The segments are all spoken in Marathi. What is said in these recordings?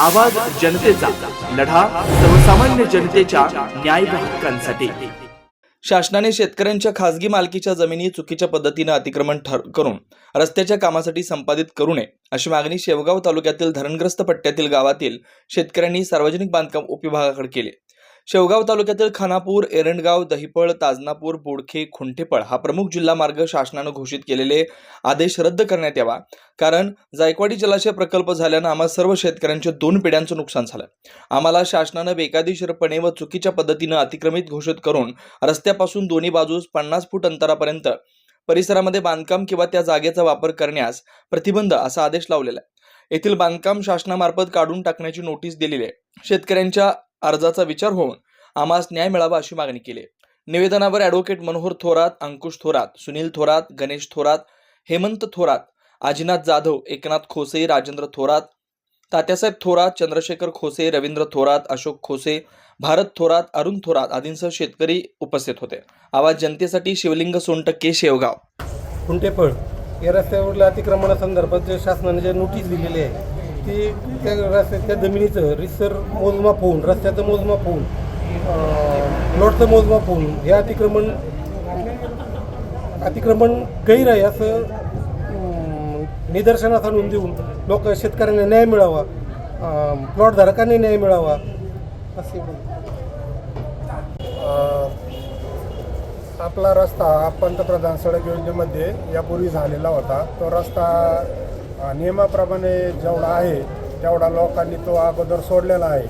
आवाज जनतेचा लढा सर्वसामान्य जनतेच्या न्याय हक्कांसाठी. शासनाने शेतकऱ्यांच्या खासगी मालकीच्या जमिनी चुकीच्या पद्धतीनं अतिक्रमण ठर करून रस्त्याच्या कामासाठी संपादित करू नये अशी मागणी शेवगाव तालुक्यातील धरणग्रस्त पट्ट्यातील गावातील शेतकऱ्यांनी सार्वजनिक बांधकाम उपविभागाकडे केली. शेवगाव तालुक्यातील खानापूर एरंडगाव दहिपळ ताजनापूर बोडखे खुंटेपळ हा प्रमुख जिल्हा मार्ग शासनानं घोषित केलेले आदेश रद्द करण्यात यावा. कारण जायकवाडी जलाशय प्रकल्प झाल्यानं आम्हा सर्व शेतकऱ्यांच्या दोन पिढ्यांचं नुकसान झालं. आम्हाला शासनानं बेकायदेशीरपणे व चुकीच्या पद्धतीनं अतिक्रमित घोषित करून रस्त्यापासून दोन्ही बाजूस पन्नास फूट अंतरापर्यंत परिसरामध्ये बांधकाम किंवा त्या जागेचा वापर करण्यास प्रतिबंध असा आदेश लावलेला आहे. येथील बांधकाम शासनामार्फत काढून टाकण्याची नोटीस दिलेली आहे. शेतकऱ्यांच्या अर्जाचा विचार होऊन आम्हास न्याय मिळावा अशी मागणी केली. निवेदनावर ॲडव्होकेट मनोहर थोरात अंकुश थोरात सुनील थोरात गणेश थोरात हेमंत थोरात आजीनाथ जाधव एकनाथ खोसे राजेंद्र थोरात तात्यासाहेब थोरात चंद्रशेखर खोसे रवींद्र थोरात अशोक खोसे भारत थोरात अरुण थोरात आदींसह शेतकरी उपस्थित होते. आवाज जनतेसाठी शिवलिंग सोनटक्के शेवगाव. कुंटेपळ या रस्त्यावरील अतिक्रमणासंदर्भात जे शासनाने जे नोटीस दिलेली आहे ती त्या रस्त्याच्या जमिनीचं रिसर मोजमाप होऊन रस्त्याचं मोजमाप होऊन प्लॉटचं मोजमाप होऊन हे अतिक्रमण अतिक्रमण गैर आहे असं निदर्शनास आणून देऊन लोक शेतकऱ्यांना न्याय मिळावा प्लॉटधारकांनी न्याय मिळावा असे आपला रस्ता पंतप्रधान सडक योजनेमध्ये यापूर्वी झालेला होता. तो रस्ता नियमाप्रमाणे जेवढा आहे तेवढा लोकांनी तो अगोदर सोडलेला आहे.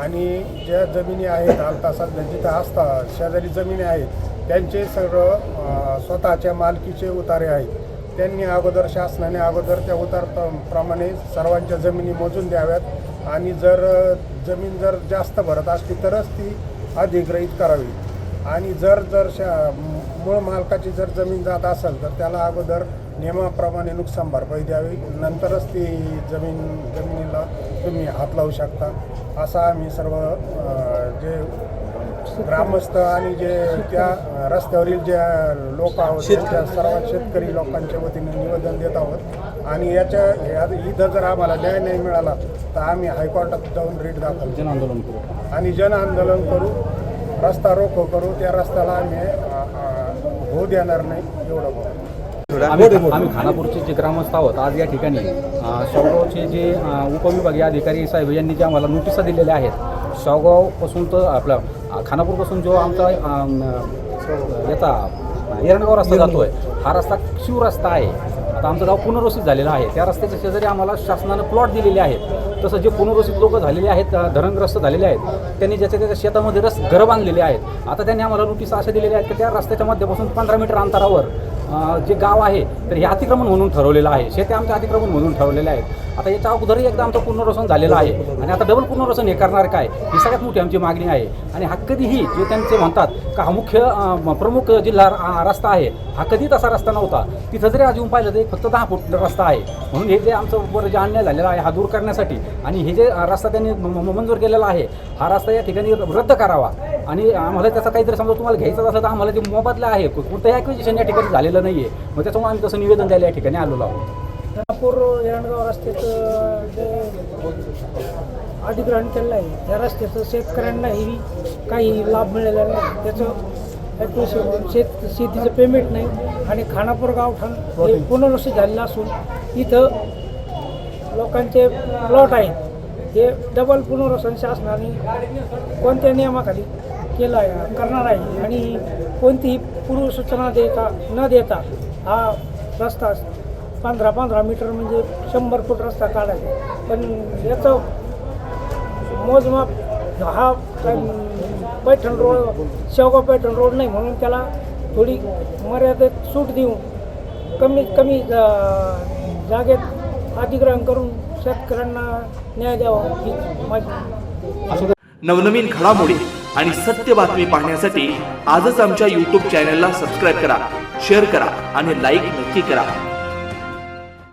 आणि ज्या जमिनी आहेत आता सध्या जिथं असतात शेजारी जमिनी आहेत त्यांचे सगळं स्वतःच्या मालकीचे उतारे आहेत. त्यांनी अगोदर शासनाने अगोदर त्या उतार प्रमाणे सर्वांच्या जमिनी मोजून द्याव्यात. आणि जर जमीन जर जास्त भरत असली तरच ती अधिग्रहित करावी. आणि जर जर शा मूळ मालकाची जर जमीन जात असेल तर त्याला अगोदर नियमाप्रमाणे नुकसान भरपाई द्यावी. नंतरच ती जमीन जमिनीला तुम्ही हात लावू शकता. असा आम्ही सर्व जे ग्रामस्थ आणि जे त्या रस्त्यावरील जे लोक आहोत त्यांच्या सर्व शेतकरी लोकांच्या वतीने निवेदन देत आहोत. आणि याच्या इथं जर आम्हाला न्याय नाही मिळाला तर आम्ही हायकोर्टात जाऊन रिट दाखल जन आंदोलन करू. आणि जन आंदोलन करू. रस्ता रोको करू. त्या रस्त्याला आम्ही होऊ देणार नाही एवढं आम्ही आम्ही खानापूरचे जे ग्रामस्थ आहोत आज या ठिकाणी शेवगावचे जे उपविभागीय अधिकारी साहेब यांनी जे आम्हाला नोटिसा दिलेल्या आहेत. शेवगावपासून तर आपला खानापूरपासून जो आमचा याचा एरणगाव रस्ता जातोय हा रस्ता शिव रस्ता आहे. आता आमचं गाव पुनर्वसित झालेलं आहे. त्या रस्त्याच्या शेजारी आम्हाला शासनानं प्लॉट दिलेले आहेत. तसं जे पुनर्वसित लोक झालेले आहेत धरणग्रस्त झालेले आहेत त्यांनी ज्याच्या त्याच्या शेतामध्ये रस घरं बांधलेली आहेत. आता त्यांनी आम्हाला नोटीस अशा दिलेल्या आहेत की त्या रस्त्याच्या मध्यपासून पंधरा मीटर अंतरावर जे गाव आहे तर हे अतिक्रमण म्हणून ठरवलेलं आहे. शेते आमचं अतिक्रमण म्हणून ठरवलेलं आहे. आता याच्या अगोदरही एकदा आमचं पुनर्वसन झालेलं आहे. आणि आता डबल पुनर्वसन हे करणार काय? ही सगळ्यात मोठी आमची मागणी आहे. आणि हा कधीही जे त्यांचे म्हणतात का हा मुख्य म- प्रमुख जिल्हा रस्ता आहे हा कधी तसा रस्ता नव्हता. तिथं जरी अजून पाहिलं तर एक फक्त दहा फूट रस्ता आहे. म्हणून हे जे आमचं बरं जे अन्याय झालेला आहे हा दूर करण्यासाठी आणि हे जे रस्ता त्यांनी मंजूर केलेला आहे हा रस्ता या ठिकाणी रद्द करावा. आणि आम्हाला त्याचा काहीतरी समजा तुम्हाला घ्यायचं असेल तर आम्हाला जे मोबदला आहे. कोणतंही ॲक्विजिशन या ठिकाणी झालेलं नाही आहे मग त्याच्यामुळे आम्ही तसं निवेदन द्यायला या ठिकाणी आलेलो आहोत. नागपूर एरणगाव रस्त्याचं जे अधिग्रहण केलेलं आहे त्या रस्त्याचं शेतकऱ्यांनाही काही लाभ मिळालेला नाही. त्याचं ॲक्विशन शेत शेतीचं पेमेंट नाही आणि खानापूर गावठाण हे पुनर्वसित झालेलं असून इथं लोकांचे प्लॉट आहेत. हे डबल पुनर्वसन शासनाने कोणत्या नियमाखाली केलं आहे करणार आहे आणि कोणतीही पूर्वसूचना देता न देता हा रस्ता पंधरा पंधरा मीटर म्हणजे शंभर फूट रस्ता काढायचा. पण याचं मोजमाप हा काय पैठण रोड शेवगाव पैठण रोड नाही म्हणून त्याला थोडी मर्यादेत सूट देऊन कमीत कमी जागेत अधिग्रहण करून शेतकऱ्यांना न्याय द्यावा ही माझी नवनवीन घडामोडी आणि सत्य बातमी पाहण्यासाठी आजच आमच्या यूट्यूब चॅनलला सबस्क्राईब करा शेअर करा आणि लाईक नक्की करा.